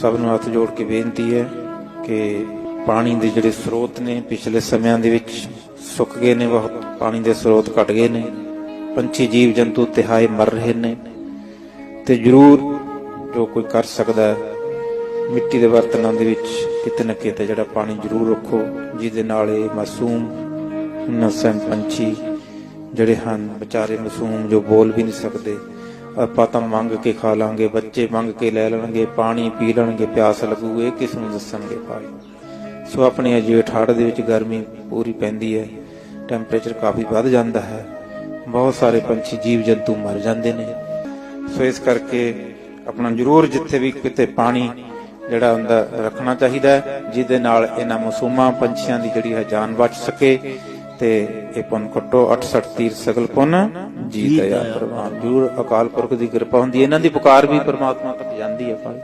ਸਭ ਨੂੰ ਹੱਥ ਜੋੜ ਕੇ ਬੇਨਤੀ ਹੈ ਕਿ ਪਾਣੀ ਦੇ ਜਿਹੜੇ ਸਰੋਤ ਨੇ, ਪਿਛਲੇ ਸਮਿਆਂ ਦੇ ਵਿੱਚ ਸੁੱਕ ਗਏ ਨੇ ਬਹੁਤ ਪਾਣੀ ਦੇ ਸਰੋਤ ਘਟ ਗਏ ਨੇ। ਪੰਛੀ, ਜੀਵ, ਜੰਤੂ ਤਿਹਾਏ ਮਰ ਰਹੇ ਨੇ। ਤੇ ਜਰੂਰ ਜੋ ਕੋਈ ਕਰ ਸਕਦਾ ਮਿੱਟੀ ਦੇ ਬਰਤਨਾਂ ਦੇ ਵਿੱਚ ਕਿਤੇ ਨਾ ਕਿਤੇ ਜਿਹੜਾ ਪਾਣੀ ਜਰੂਰ ਰੱਖੋ, ਜਿਹਦੇ ਨਾਲ ਇਹ ਮਾਸੂਮ ਨਸਮ ਪੰਛੀ ਜਿਹੜੇ ਹਨ, ਵਿਚਾਰੇ ਮਾਸੂਮ ਜੋ ਬੋਲ ਵੀ ਨਹੀਂ ਸਕਦੇ। ਆਪਾਂ ਤਾਂ ਮੰਗ ਕੇ ਖਾ ਲਾਂਗੇ, ਬੱਚੇ ਮੰਗ ਕੇ ਲੈ ਲੈਣਗੇ, ਪਾਣੀ ਪੀ ਲੈਣਗੇ, ਪਿਆਸ ਲੱਗੂ, ਇਹ ਕਿਸ ਨੂੰ ਦੱਸਣਗੇ ਭਾਈ? ਸੋ ਆਪਣੇ ਅਜੇ ਠਾੜ ਦੇ ਵਿੱਚ ਗਰਮੀ ਪੂਰੀ ਪੈਂਦੀ ਹੈ ਟੈਂਪਰੇਚਰ ਕਾਫੀ ਵੱਧ ਜਾਂਦਾ ਹੈ, ਬਹੁਤ ਸਾਰੇ ਪੰਛੀ ਜੀਵ ਜੰਤੂ ਮਰ ਜਾਂਦੇ ਨੇ। ਸੋ ਇਸ ਕਰਕੇ ਆਪਣਾ ਜ਼ਰੂਰ ਜਿੱਥੇ ਵੀ ਕਿਤੇ ਪਾਣੀ ਜਿਹੜਾ ਹੁੰਦਾ ਰੱਖਣਾ ਚਾਹੀਦਾ ਹੈ, ਜਿਹਦੇ ਨਾਲ ਇਹਨਾਂ ਮਾਸੂਮਾਂ ਪੰਛੀਆਂ ਦੀ ਜਿਹੜੀ ਹੈ ਜਾਨ ਬਚ ਸਕੇ ਤੇ ਇਹ ਪੁੰਨ ਕਟੋ 68 ਤੀਰ ਸਗਲ ਪੁੰਨ ਜੀ ਦਇਆ ਪ੍ਰਵਾਨ। ਜਰੂਰ ਅਕਾਲ ਪੁਰਖ ਦੀ ਕਿਰਪਾ ਹੁੰਦੀ ਹੈ। ਇਹਨਾਂ ਦੀ ਪੁਕਾਰ ਵੀ ਪ੍ਰਮਾਤਮਾ ਤੱਕ ਜਾਂਦੀ ਹੈ ਭਾਈ।